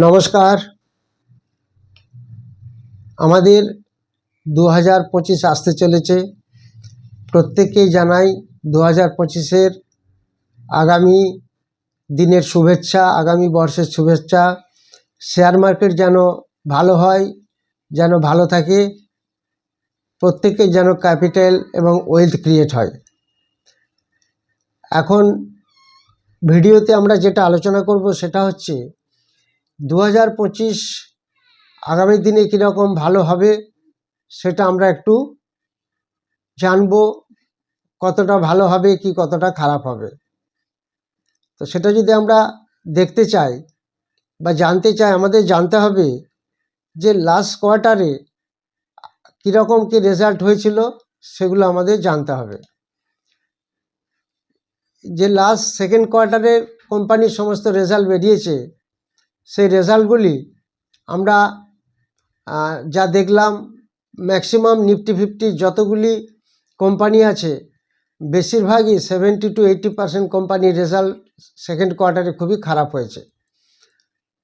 নমস্কার। আমাদের দু হাজার পঁচিশ আসতে চলেছে। প্রত্যেককেই জানাই দু হাজার পঁচিশের আগামী দিনের শুভেচ্ছা, আগামী বর্ষের শুভেচ্ছা। শেয়ার মার্কেট যেন ভালো হয়, যেন ভালো থাকে প্রত্যেকের যেন ক্যাপিটাল এবং ওয়েলথ ক্রিয়েট হয়। এখন ভিডিওতে আমরা যেটা আলোচনা করব সেটা হচ্ছে দু হাজার পঁচিশ আগামী দিনে কীরকম ভালো হবে সেটা আমরা একটু জানব, কতটা ভালো হবে কি কতটা খারাপ হবে। তো সেটা যদি আমরা দেখতে চাই বা জানতে চাই, আমাদের জানতে হবে যে লাস্ট কোয়ার্টারে কীরকম কি রেজাল্ট হয়েছিল সেগুলো আমাদের জানতে হবে। যে লাস্ট সেকেন্ড কোয়ার্টারে কোম্পানির সমস্ত রেজাল্ট বেরিয়েছে সেই রেজাল্টগুলি আমরা যা দেখলাম ম্যাক্সিমাম নিফটি ফিফটি যতগুলি কোম্পানি আছে, বেশিরভাগই সেভেন্টি টু এইটি পার্সেন্ট কোম্পানির রেজাল্ট সেকেন্ড কোয়ার্টারে খুবই খারাপ হয়েছে।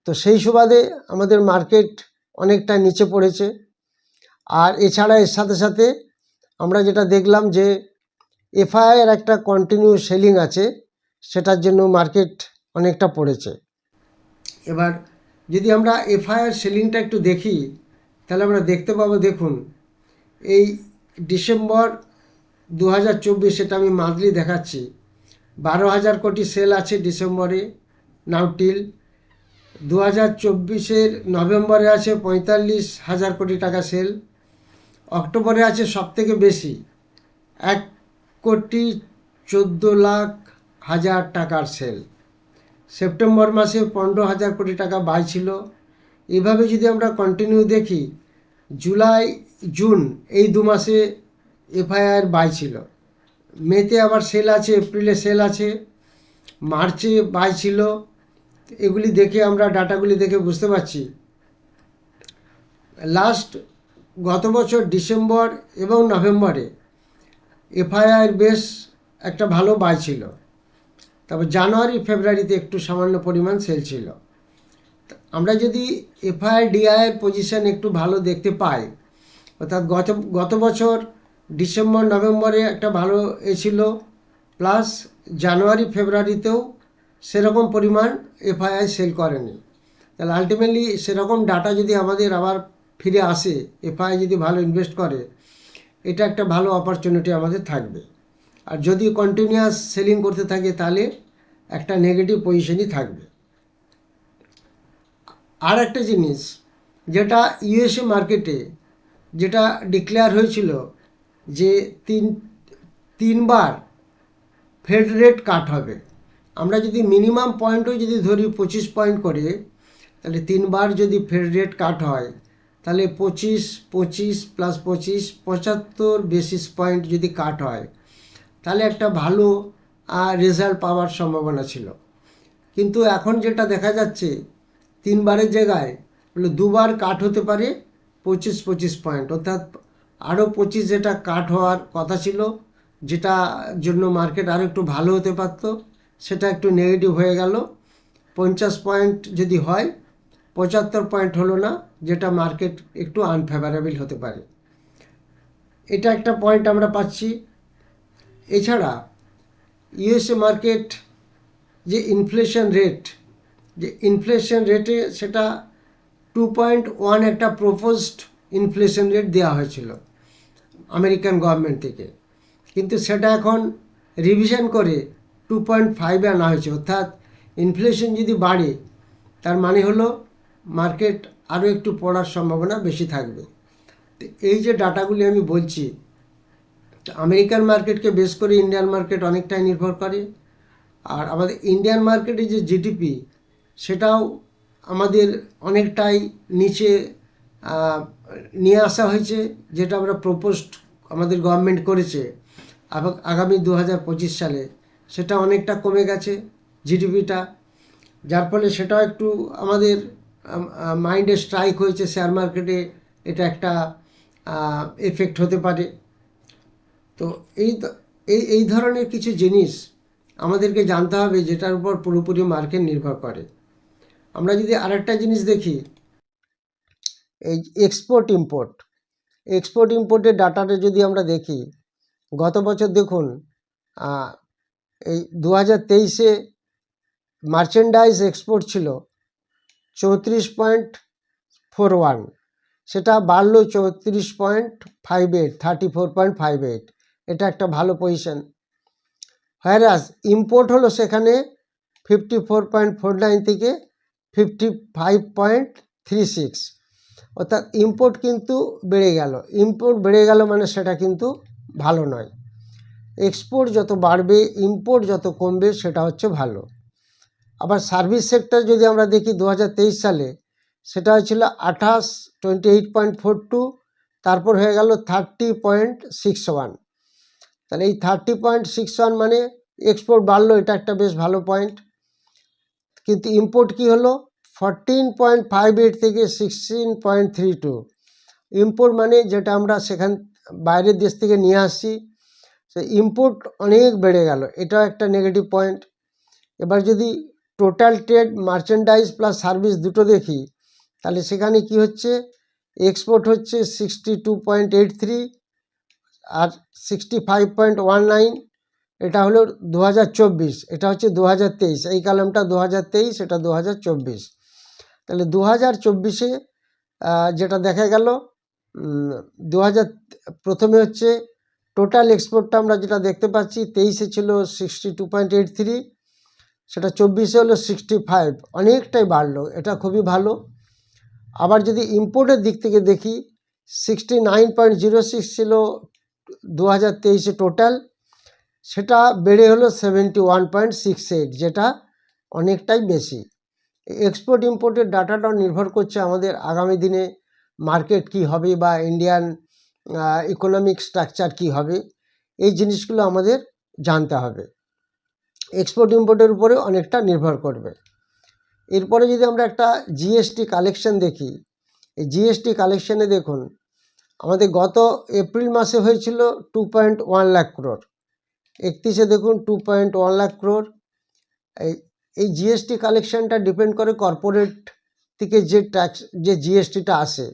তো সেই সুবাদে আমাদের মার্কেট অনেকটা নিচে পড়েছে। আর এছাড়া এর সাথে সাথে আমরা যেটা দেখলাম যে এফআইআর একটা কন্টিনিউ সেলিং আছে, সেটার জন্য মার্কেট অনেকটা পড়েছে। এবার যদি আমরা এফআইআর সেলিংটা একটু দেখি, তাহলে আমরা দেখতে পাবো, দেখুন, এই ডিসেম্বর দু হাজার চব্বিশ সেটা আমি মান্থলি দেখাচ্ছি। বারো হাজার কোটি সেল আছে ডিসেম্বরে নাউটিল দু হাজার চব্বিশের নভেম্বরে আছে পঁয়তাল্লিশ হাজার কোটি টাকা সেল। অক্টোবরে আছে সবথেকে বেশি, এক কোটি চোদ্দ লাখ হাজার টাকার সেল। সেপ্টেম্বর মাসে পনেরো হাজার কোটি টাকা বাই ছিল। এভাবে যদি আমরা কন্টিনিউ দেখি, জুলাই, জুন এই দু মাসে এফআইআর বাই ছিল। মেতে আবার সেল আছে, এপ্রিলে সেল আছে, মার্চে বাই ছিল। এগুলি দেখে আমরা ডাটাগুলি দেখে বুঝতে পারছি। লাস্ট গত বছর ডিসেম্বর এবং নভেম্বরে এফআইআর বেশ একটা ভালো বাই ছিল। তারপর জানুয়ারি, ফেব্রুয়ারিতে একটু সামান্য পরিমাণ সেল ছিল। আমরা যদি এফআইআর ডিআইয়ের পজিশন একটু ভালো দেখতে পাই, অর্থাৎ গত গত বছর ডিসেম্বর, নভেম্বরে একটা ভালো এ ছিল প্লাস জানুয়ারি, ফেব্রুয়ারিতেও সেরকম পরিমাণ এফআইআই সেল করেনি। তাহলে আলটিমেটলি সেরকম ডাটা যদি আমাদের আবার ফিরে আসে এফআই যদি ভালো ইনভেস্ট করে, এটা একটা ভালো অপরচুনিটি আমাদের থাকবে। আর যদি কন্টিনিউয়াস সেলিং করতে থাকে, তাহলে একটা নেগেটিভ পজিশনই থাকবে। আর একটা জিনিস, যেটা ইউএসএ মার্কেটে যেটা ডিক্লেয়ার হয়েছিল যে তিন, তিনবার ফেড রেট কাট হবে। আমরা যদি মিনিমাম পয়েন্টও যদি ধরি পঁচিশ পয়েন্ট করে, তাহলে তিনবার যদি ফেড রেট কাট হয়, তাহলে পঁচিশ পঁচিশ প্লাস পঁচিশ, পঁচাত্তর বেসিস পয়েন্ট যদি কাট হয় তাহলে একটা ভালো রেজাল্ট পাওয়ার সম্ভাবনা ছিল। কিন্তু এখন যেটা দেখা যাচ্ছে, তিনবারের জায়গায় হলো দুবার কাট হতে পারে পঁচিশ পঁচিশ পয়েন্ট অর্থাৎ আরও পঁচিশ যেটা কাট হওয়ার কথা ছিল, যেটা জন্য মার্কেট আরও একটু ভালো হতে পারত, সেটা একটু নেগেটিভ হয়ে গেল। পঞ্চাশ পয়েন্ট যদি হয়, পঁচাত্তর পয়েন্ট হলো না, যেটা মার্কেট একটু আনফেভারেবল হতে পারে। এটা একটা পয়েন্ট আমরা পাচ্ছি। এছাড়া ইউএসএ মার্কেট যে ইনফ্লেশন রেট যে ইনফ্লেশন রেটে সেটা টু পয়েন্ট ওয়ান একটা প্রপোজড ইনফ্লেশন রেট দেওয়া হয়েছিল আমেরিকান গভর্নমেন্ট থেকে। কিন্তু সেটা এখন রিভিশন করে টু পয়েন্ট ফাইভে আনা হয়েছে। অর্থাৎ ইনফ্লেশন যদি বাড়ে, তার মানে হলো মার্কেট আরও একটু পড়ার সম্ভাবনা বেশি থাকবে। এই যে ডাটাগুলি আমি বলছি আমেরিকান মার্কেটকে বেস করে ইন্ডিয়ান মার্কেট অনেকটাই নির্ভর করে। আর আমাদের ইন্ডিয়ান মার্কেটে যে জিডিপি, সেটাও আমাদের অনেকটাই নিচে নিয়ে আসা হয়েছে, যেটা আমরা প্রপোজড আমাদের গভর্নমেন্ট করেছে। আবা- আগামী দু হাজার পঁচিশ সালে সেটা অনেকটা কমে গেছে জিডিপিটা। যার ফলে সেটাও একটু আমাদের মাইন্ডে স্ট্রাইক হয়েছে শেয়ার মার্কেটে। এটা একটা এফেক্ট হতে পারে। তো এই এই এই ধরনের কিছু জিনিস আমাদেরকে জানতে হবে যেটার উপর পুরোপুরি মার্কেট নির্ভর করে। আমরা যদি আরেকটা জিনিস দেখি, এই এক্সপোর্ট ইম্পোর্ট এক্সপোর্ট ইম্পোর্টের ডাটাটা যদি আমরা দেখি, গত বছর দেখুন এই দু হাজার তেইশে মার্চেন্ডাইজ এক্সপোর্ট ছিল চৌত্রিশ পয়েন্ট ফোর ওয়ান, সেটা বাড়লো চৌত্রিশ point five eight thirty four point five eight একটা ভালো পজিশন হ্যারাস ইম্পোর্ট হলো সেখানে fifty four point four nine থেকে fifty five point three six অর্থাৎ ইম্পোর্ট কিন্তু বেড়ে গেল। ইম্পোর্ট বেড়ে গেল মানে সেটা কিন্তু ভালো নয়। এক্সপোর্ট যত বাড়বে ইম্পোর্ট যত কমবে, সেটা হচ্ছে ভালো। আবার সার্ভিস সেক্টর যদি আমরা দেখি দু হাজার তেইশ সালে, সেটা হয়েছিল আঠাশ twenty eight point four two তারপর হয়ে গেল থার্টি পয়েন্ট সিক্স ওয়ান তাহলে এই থার্টি পয়েন্ট সিক্স ওয়ান মানে এক্সপোর্ট বাড়লো, এটা একটা বেশ ভালো পয়েন্ট কিন্তু ইম্পোর্ট কি হলো? ফরটিন পয়েন্ট ফাইভ এইট থেকে sixteen point three two import মানে যেটা আমরা সেখান, বাইরের দেশ থেকে নিয়ে আসছি সে ইম্পোর্ট অনেক বেড়ে গেল, এটাও একটা নেগেটিভ পয়েন্ট এবার যদি total trade merchandise plus service দুটো দেখি, তাহলে সেখানে কি হচ্ছে? এক্সপোর্ট হচ্ছে sixty two point eight three আর sixty five point one nine এটা হলো দু হাজার চব্বিশ, এটা হচ্ছে দু হাজার তেইশ, এই কলমটা দু এটা দু হাজার চব্বিশ। তাহলে দু হাজার চব্বিশে যেটা দেখা গেল দু হাজার প্রথমে হচ্ছে টোটাল এক্সপোর্টটা আমরা যেটা দেখতে পাচ্ছি, তেইশে ছিল sixty two point eight three সেটা চব্বিশে হলো সিক্সটি ফাইভ অনেকটাই বাড়লো, এটা খুবই ভালো। আবার যদি ইম্পোর্টের দিক থেকে দেখি sixty nine point zero six ছিল দু হাজার তেইশে টোটাল সেটা বেড়ে হলো seventy one point six eight যেটা অনেকটাই বেশি। এক্সপোর্ট ইম্পোর্টের ডাটাটাও নির্ভর করছে আমাদের আগামী দিনে মার্কেট কি হবে বা ইন্ডিয়ান ইকোনমিক স্ট্রাকচার কি হবে, এই জিনিসগুলো আমাদের জানতে হবে। এক্সপোর্ট ইম্পোর্টের উপরে অনেকটা নির্ভর করবে। এরপরে যদি আমরা একটা জিএসটি কালেকশন দেখি, এই জিএসটি কালেকশানে দেখুন আমাদের গত এপ্রিল মাসে হয়েছিল two point one lakh crore একত্রিশে দেখুন two point one lakh crore এই জিএসটি কালেকশনটা ডিপেন্ড করে কর্পোরেট থেকে যে ট্যাক্স যে জিএসটিটা আসে।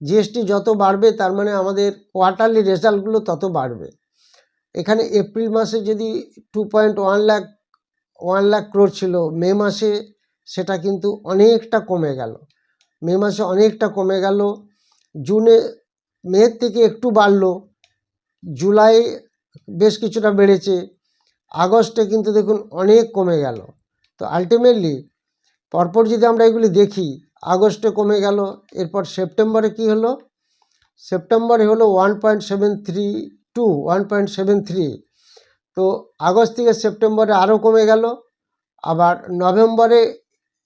জিএসটি যত বাড়বে, তার মানে আমাদের কোয়ার্টারলি রেজাল্টগুলো তত বাড়বে। এখানে এপ্রিল মাসে যদি two point one lakh one lakh crore ছিল, মে মাসে সেটা কিন্তু অনেকটা কমে গেল। মে মাসে অনেকটা কমে গেল। জুনে মে থেকে একটু বাড়লো। জুলাই বেশ কিছুটা বেড়েছে। আগস্টে কিন্তু দেখুন অনেক কমে গেল। তো আলটিমেটলি পরপর যদি আমরা এগুলি দেখি, আগস্টে কমে গেল, এরপর সেপ্টেম্বরে কি হলো? সেপ্টেম্বরে হলো one point seven three two one point seven three তো আগস্ট থেকে সেপ্টেম্বরে আরও কমে গেল। আবার নভেম্বরে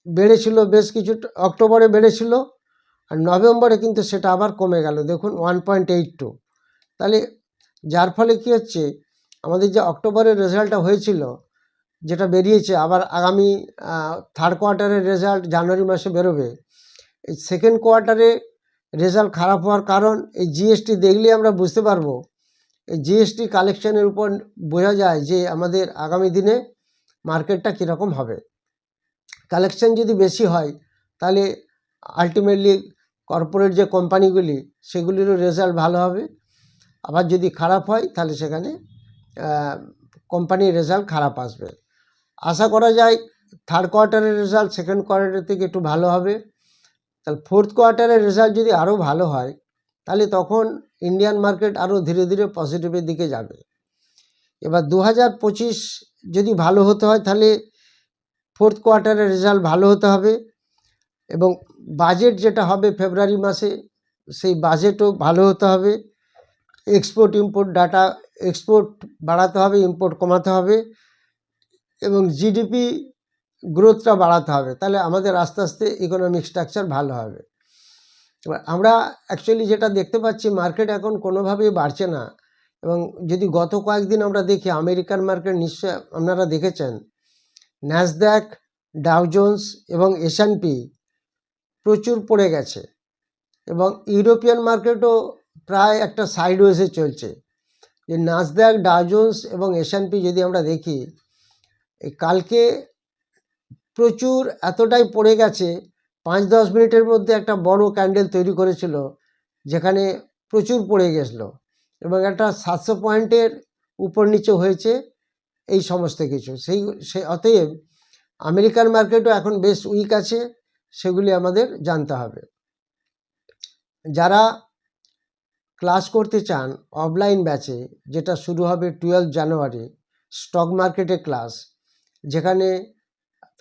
বেড়েছিল বেশ কিছু, অক্টোবরে বেড়েছিল। আর নভেম্বরে কিন্তু সেটা আবার কমে গেল। দেখুন ওয়ান পয়েন্ট এইট টু তাহলে যার ফলে কি হচ্ছে, আমাদের যে অক্টোবরের রেজাল্টটা হয়েছিল, যেটা বেরিয়েছে, আবার আগামী থার্ড কোয়ার্টারের রেজাল্ট জানুয়ারি মাসে বেরোবে, এই সেকেন্ড কোয়ার্টারে রেজাল্ট খারাপ হওয়ার কারণ, এই জিএসটি দেখলে আমরা বুঝতে পারব, এই জিএসটি কালেকশনের উপর বোঝা যায় যে আমাদের আগামী দিনে মার্কেটটা কীরকম হবে। কালেকশন যদি বেশি হয়, তাহলে আলটিমেটলি কর্পোরেট যে কোম্পানিগুলি সেগুলিরও রেজাল্ট ভালো হবে। আবার যদি খারাপ হয়, তাহলে সেখানে কোম্পানির রেজাল্ট খারাপ আসবে। আশা করা যায় থার্ড কোয়ার্টারের রেজাল্ট সেকেন্ড কোয়ার্টারের থেকে একটু ভালো হবে। তাহলে ফোর্থ কোয়ার্টারের রেজাল্ট যদি আরও ভালো হয়, তাহলে তখন ইন্ডিয়ান মার্কেট আরও ধীরে ধীরে পজিটিভের দিকে যাবে। এবার দু হাজার পঁচিশ যদি ভালো হতে হয়, তাহলে ফোর্থ কোয়ার্টারের রেজাল্ট ভালো হতে হবে। এবং বাজেট যেটা হবে ফেব্রুয়ারি মাসে, সেই বাজেটও ভালো হতে হবে। এক্সপোর্ট ইম্পোর্ট ডাটা এক্সপোর্ট বাড়াতে হবে ইম্পোর্ট কমাতে হবে এবং জিডিপি গ্রোথটা বাড়াতে হবে। তাহলে আমাদের আস্তে আস্তে ইকোনমিক স্ট্রাকচার ভালো হবে। আমরা অ্যাকচুয়ালি যেটা দেখতে পাচ্ছি মার্কেট এখন কোনোভাবেই বাড়ছে না এবং যদি গত কয়েকদিন আমরা দেখি আমেরিকান মার্কেট নিশ্চয় আপনারা দেখেছেন ন্যাসদ্যাক ডাউজোন্স এবং এসএনপি প্রচুর পড়ে গেছে। এবং ইউরোপিয়ান মার্কেটও প্রায় একটা সাইড ওয়েসে চলছে। যে নাসদ্যাক ডাউজোন্স এবং এসএনপি যদি আমরা দেখি, এই কালকে প্রচুর এতটাই পড়ে গেছে পাঁচ দশ মিনিটের মধ্যে একটা বড় ক্যান্ডেল তৈরি করেছিল, যেখানে প্রচুর পড়ে গেছিল এবং একটা সাতশো পয়েন্টের উপর নিচে হয়েছে, এই সমস্ত কিছু। সেই, সে, অতএব আমেরিকান মার্কেটও এখন বেশ উইক আছে। সেগুলি আমাদের জানতে হবে। যারা ক্লাস করতে চান অফলাইন ব্যাচে, যেটা শুরু হবে টুয়েলভ জানুয়ারি স্টক মার্কেটে ক্লাস যেখানে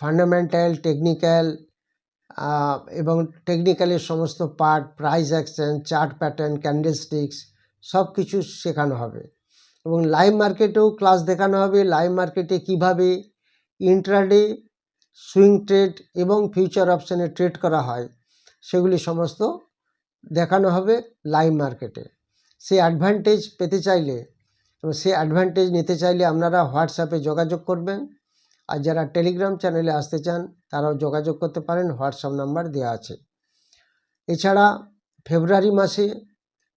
ফান্ডামেন্টাল টেকনিক্যাল এবং টেকনিক্যালের সমস্ত part price action chart pattern candlesticks সব কিছু শেখানো হবে। এবং লাইভ মার্কেটেও ক্লাস দেখানো হবে। লাইভ মার্কেটে কীভাবে ইন্ট্রাডে সুইং ট্রেড এবং ফিউচার অপশানে ট্রেড করা হয়, সেগুলি সমস্ত দেখানো হবে লাইভ মার্কেটে সেই অ্যাডভান্টেজ পেতে চাইলে, এবং সেই অ্যাডভান্টেজ নিতে চাইলে আপনারা হোয়াটসঅ্যাপে যোগাযোগ করবেন, আর যারা টেলিগ্রাম চ্যানেলে আসতে চান, তারাও যোগাযোগ করতে পারেন হোয়াটসঅ্যাপ নাম্বার দেওয়া আছে। এছাড়া ফেব্রুয়ারি মাসে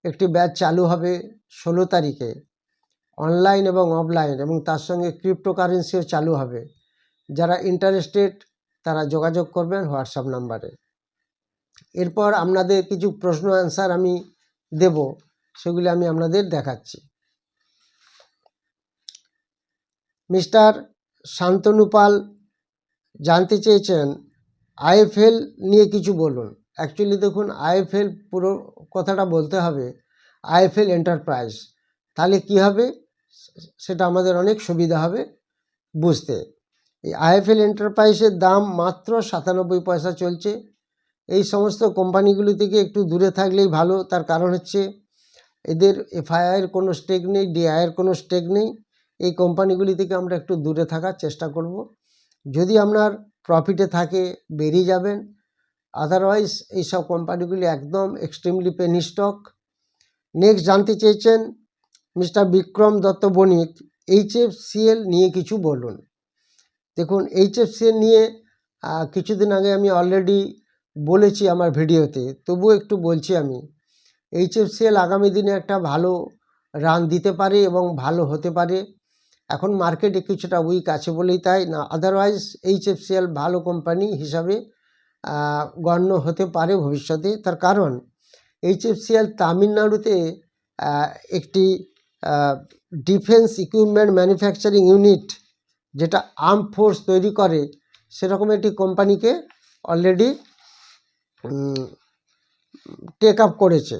একটি ব্যাচ চালু হবে ষোলো তারিখে। অনলাইন এবং অফলাইন এবং তার সঙ্গে ক্রিপ্টোকারেন্সিও চালু হবে। যারা ইন্টারেস্টেড তারা যোগাযোগ করবেন হোয়াটসঅ্যাপ নাম্বারে এরপর আপনাদের কিছু প্রশ্ন অ্যান্সার আমি দেব, সেগুলি আমি আপনাদের দেখাচ্ছি। মিস্টার শান্তনু পাল জানতে চেয়েছেন, আইএফএল নিয়ে কিছু বলুন। অ্যাকচুয়ালি দেখুন, আইএফএল পুরো কথাটা বলতে হবে, আইএফএল এন্টারপ্রাইজ তাহলে কি হবে? সেটা আমাদের অনেক সুবিধা হবে বুঝতে। এই আইএফএল এন্টারপ্রাইজের দাম মাত্র সাতানব্বই পয়সা চলছে। এই সমস্ত কোম্পানিগুলি থেকে একটু দূরে থাকলেই ভালো। তার কারণ হচ্ছে এদের এফআইআর কোনো স্টেক নেই ডিআইয়ের কোনো স্টেক নেই। এই কোম্পানিগুলি থেকে আমরা একটু দূরে থাকার চেষ্টা করব। যদি আপনার প্রফিটে থাকে, বেরিয়ে যাবেন। আদারওয়াইজ এইসব কোম্পানিগুলি একদম এক্সট্রিমলি পেনি স্টক নেক্সট জানতে চেয়েছেন মিস্টার বিক্রম দত্ত বণিক এইচএফসিএল নিয়ে কিছু বলুন। দেখুন এইচএফসিএল নিয়ে কিছুদিন আগে আমি অলরেডি বলেছি আমার ভিডিওতে, তবুও একটু বলছি আমি। এইচএফসিএল আগামী দিনে একটা ভালো রান দিতে পারে এবং ভালো হতে পারে। এখন মার্কেটে কিছুটা উইক আছে বলেই তাই না আদারওয়াইজ এইচএফসিএল ভালো কোম্পানি হিসাবে গণ্য হতে পারে ভবিষ্যতে। তার কারণ এইচএফসিএল তামিলনাড়ুতে একটি ডিফেন্স ইকুইপমেন্ট ম্যানুফ্যাকচারিং ইউনিট যেটা আর্ম ফোর্স তৈরি করে, সেরকম একটি কোম্পানিকে অলরেডি টেক আপ করেছে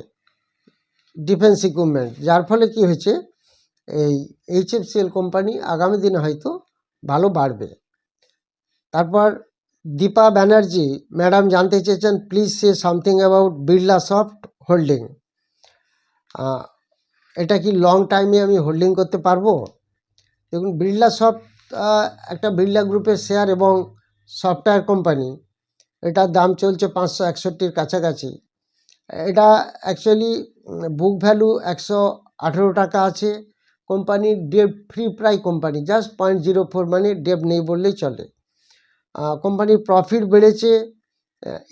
ডিফেন্স ইকুইপমেন্ট যার ফলে কি হয়েছে, এই এইচএফসিএল কোম্পানি আগামী দিনে হয়তো ভালো বাড়বে। তারপর দীপা ব্যানার্জি ম্যাডাম জানতে চেয়েছেন please say something about Birla soft holding এটা কি লং টাইমে আমি হোল্ডিং করতে পারব? দেখুন বিড়লা সফট একটা বিড়লা গ্রুপের শেয়ার এবং সফটওয়্যার কোম্পানি। এটার দাম চলছে পাঁচশো একষট্টির কাছাকাছি। এটা অ্যাকচুয়ালি বুক ভ্যালু একশো আঠেরো টাকা আছে। কোম্পানির debt free প্রাই company just point zero four মানে ডেপ নেই বললেই চলে। কোম্পানির প্রফিট বেড়েছে।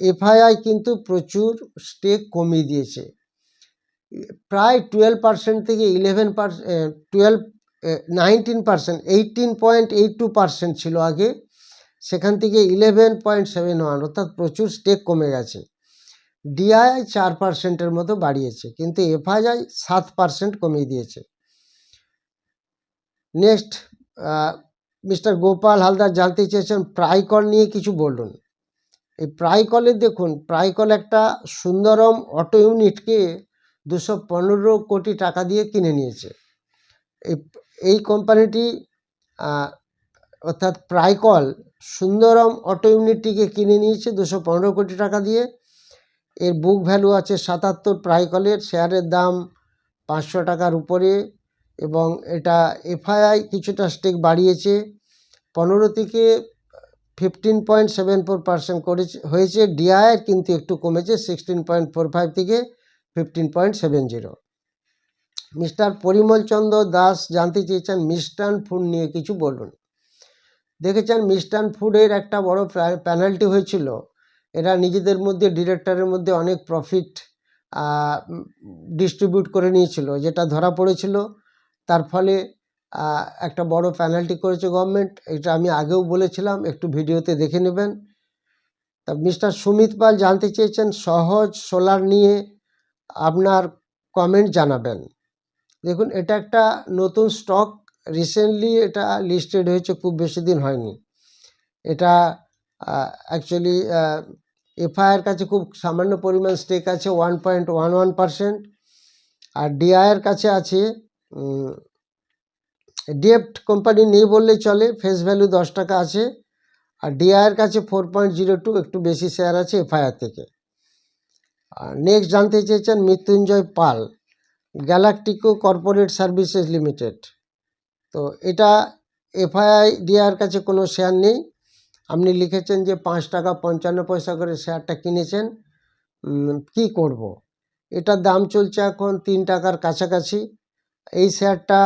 এফআইআই কিন্তু প্রচুর স্টেক কমিয়ে দিয়েছে। প্রায় টুয়েলভ পার্সেন্ট থেকে eleven percent twelve nineteen percent eighteen point eight two percent ছিল আগে। সেখান থেকে ইলেভেন পয়েন্ট সেভেন ওয়ান অর্থাৎ প্রচুর স্টেক কমে গেছে। ডিআইআই চার পার্সেন্টের মতো বাড়িয়েছে, কিন্তু এফআইআই সাত পার্সেন্ট কমিয়ে দিয়েছে। নেক্সট মিস্টার গোপাল হালদার জানতে চেয়েছেন প্রাইকল নিয়ে কিছু বলুন। এই প্রাইকলে দেখুন প্রাইকল একটা সুন্দরম অটো ইউনিটকে দুশো পনেরো কোটি টাকা দিয়ে কিনে নিয়েছে। এই এই কোম্পানিটি অর্থাৎ প্রাইকল সুন্দরম অটো ইউনিটটিকে কিনে নিয়েছে দুশো পনেরো কোটি টাকা দিয়ে। এর বুক ভ্যালু আছে সাতাত্তর প্রাইকলের শেয়ারের দাম পাঁচশো টাকার উপরে এবং এটা এফআইআই কিছুটা স্টেক বাড়িয়েছে। পনেরো থেকে fifteen point seven four percent করেছে, হয়েছে ডিআই কিন্তু একটু কমেছে সিক্সটিন পয়েন্ট ফোর ফাইভ থেকে fifteen point seven zero Mister Parimal Chandra Das জানতে চেয়েছেন মিষ্টান ফুড নিয়ে কিছু বলুন। দেখেছেন মিষ্টান ফুডের একটা বড় প্যানাল্টি হয়েছিল। এরা নিজেদের মধ্যে, ডিরেক্টরের মধ্যে অনেক প্রফিট ডিস্ট্রিবিউট করে নিয়েছিল। যেটা ধরা পড়েছিল। তার ফলে একটা বড় পেনাল্টি করেছে গভর্নমেন্ট। এটা আমি আগেও বলেছিলাম, একটু ভিডিওতে দেখে নেবেন। তা মিস্টার সুমিত পাল জানতে চেয়েছেন, সহজ সোলার নিয়ে আপনার কমেন্ট জানাবেন। দেখুন, এটা একটা নতুন স্টক রিসেন্টলি এটা লিস্টেড হয়েছে, খুব বেশি দিন হয়নি। এটা অ্যাকচুয়ালি এফআইআর কাছে খুব সামান্য পরিমাণ স্টেক আছে one point one one percent আর ডিআইয়ের কাছে আছে ডিএফট কোম্পানি নেই বললেই চলে ফেস ভ্যালু দশ টাকা আছে। আর ডিআইয়ের কাছে ফোর পয়েন্ট জিরো টু একটু বেশি শেয়ার আছে এফআইআর থেকে। আর নেক্সট জানতে চেয়েছেন Mrityunjay Pal. Galactico corporate services limited তো এটা এফআইআই ডিআর কাছে কোনো শেয়ার নেই। আপনি লিখেছেন যে পাঁচ টাকা পঞ্চান্ন পয়সা করে শেয়ারটা কিনেছেন। কি করব। এটার দাম চলছে এখন তিন টাকার কাছাকাছি। এই শেয়ারটা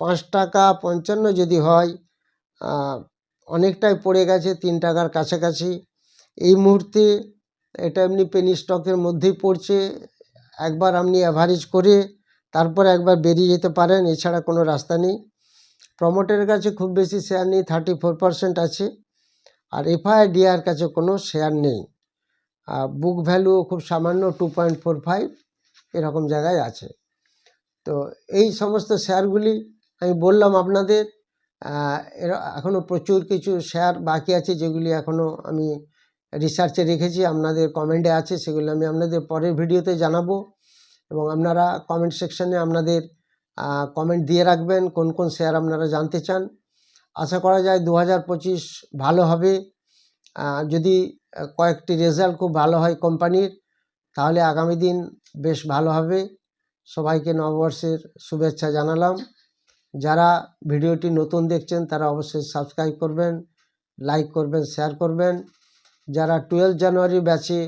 পাঁচ টাকা পঞ্চান্ন যদি হয় অনেকটাই পড়ে গেছে তিন টাকার কাছাকাছি। এই মুহূর্তে এটা এমনি পেনি স্টকের মধ্যেই পড়ছে। একবার আপনি অ্যাভারেজ করে তারপর একবার বেরিয়ে যেতে পারেন, এছাড়া কোনো রাস্তা নেই। প্রমোটারের কাছে খুব বেশি শেয়ার নেই থার্টি ফোর পার্সেন্ট আছে। আর এফআইআর ডিআর কাছে কোনো শেয়ার নেই। বুক ভ্যালুও খুব সামান্য টু পয়েন্ট ফোর ফাইভ এরকম জায়গায় আছে। তো এই সমস্ত শেয়ারগুলি আমি বললাম আপনাদের এখনও প্রচুর কিছু শেয়ার বাকি আছে, যেগুলি এখনও আমি রিসার্চে রেখেছি, আপনাদের কমেন্টে আছে, সেগুলো আমি আপনাদের পরের ভিডিওতে জানাব। এবং আপনারা কমেন্ট সেকশনে আপনাদের কমেন্ট দিয়ে রাখবেন, কোন কোন শেয়ার আপনারা জানতে চান। আশা করা যায় দু হাজার পঁচিশ ভালো হবে। যদি কয়েকটি রেজাল্ট খুব ভালো হয় কোম্পানির তাহলে আগামী দিন বেশ ভালো হবে। সবাইকে নববর্ষের শুভেচ্ছা জানালাম। যারা ভিডিওটি নতুন দেখছেন, তারা অবশ্যই সাবস্ক্রাইব করবেন লাইক করবেন শেয়ার করবেন। যারা টুয়েলভ জানুয়ারি ব্যাচে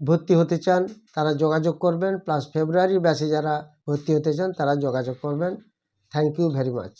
ভর্তি হতে চান, তারা যোগাযোগ করবেন। প্লাস ফেব্রুয়ারি ব্যাচে যারা ভর্তি হতে চান, তারা যোগাযোগ করবেন। Thank you very much